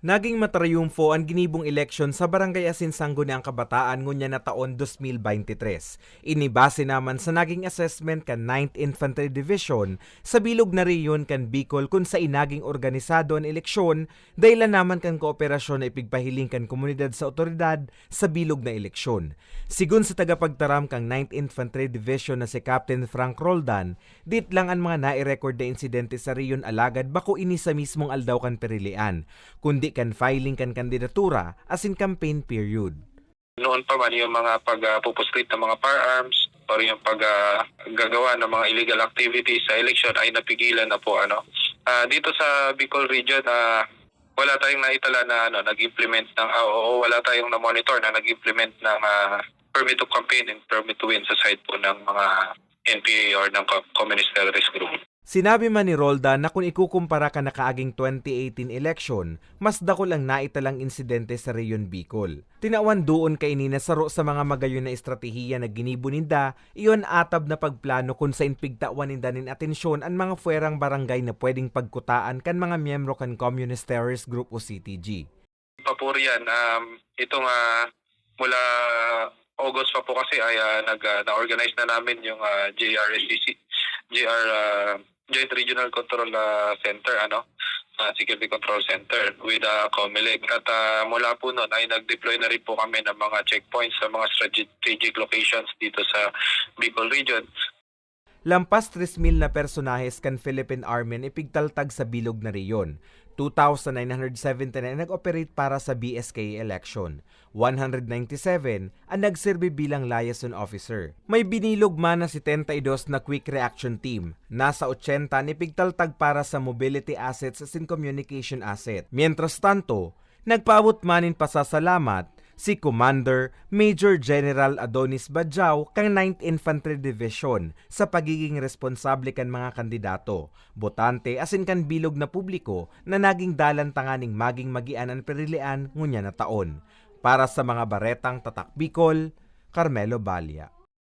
Naging matrayumfo ang ginibong eleksyon sa Barangay Asinsanggo ni ang kabataan ngunya na taon 2023. Inibase naman sa naging assessment kan 9th Infantry Division sa bilog na riyon kan Bicol kung sa inaging organisado ang eleksyon dahil naman kan kooperasyon na ipigpahiling kan komunidad sa otoridad sa bilog na eleksyon. Sigun sa tagapagtaram kang 9th Infantry Division na si Captain Frank Roldan, dit lang ang mga nai-record na insidente sa riyon alagad bako ini sa mismong aldaw kan perilian, kundi kan filing kan kandidatura as in campaign period. Noon pa man yung mga pag-pupuslit ng mga firearms or yung paggagawa ng mga illegal activities sa election ay napigilan na po ano. Ah, dito sa Bicol region ah, wala tayong naitala na ano nag-implement ng ah, oo, wala tayong na monitor na nag-implement ng ah, permit to campaign and permit to win sa side po ng mga NPA or ng co- communist terrorist group. Sinabi man ni Roldan na kung ikukumpara ka na kaaging 2018 election, mas dako lang naitalang insidente sa Reyon Bicol. Tinawan doon kay ni nasaro sa mga magayon na estratehiya na ginibo ninda, iyon atab na pagplano kung sa inpigtawan ninda nin atensyon ang mga fuerang barangay na pwedeng pagkutaan kan mga miyembro kan Communist Terrorist Group o CTG. Papurian, um, ito nga mula August pa po kasi ay ah, nag ah, na-organize na namin yung ah, JRSCC, JR ah, Joint Regional Control ah, Center, ano, ah, Security Control Center with uh, COMELEC. At ah, mula po noon ay nag-deploy na rin po kami ng mga checkpoints sa mga strategic locations dito sa Bicol region. Lampas 3,000 na personahes kan Philippine Army na ipigtaltag sa bilog na riyon. 2,979 nag-operate para sa BSK election. 197 ang nagserbi bilang liaison officer. May binilog man na si 72 na quick reaction team. Nasa 80 ni pigtaltag para sa mobility assets as in communication asset. Mientras tanto, nagpaabot manin pasasalamat si Commander Major General Adonis Badjao kang 9th Infantry Division sa pagiging responsable kan mga kandidato, botante asin kan bilog na publiko na naging dalan tanganing maging magian ang perilian ngunya na taon. Para sa mga baretang tatak Bicol, Carmelo Balia.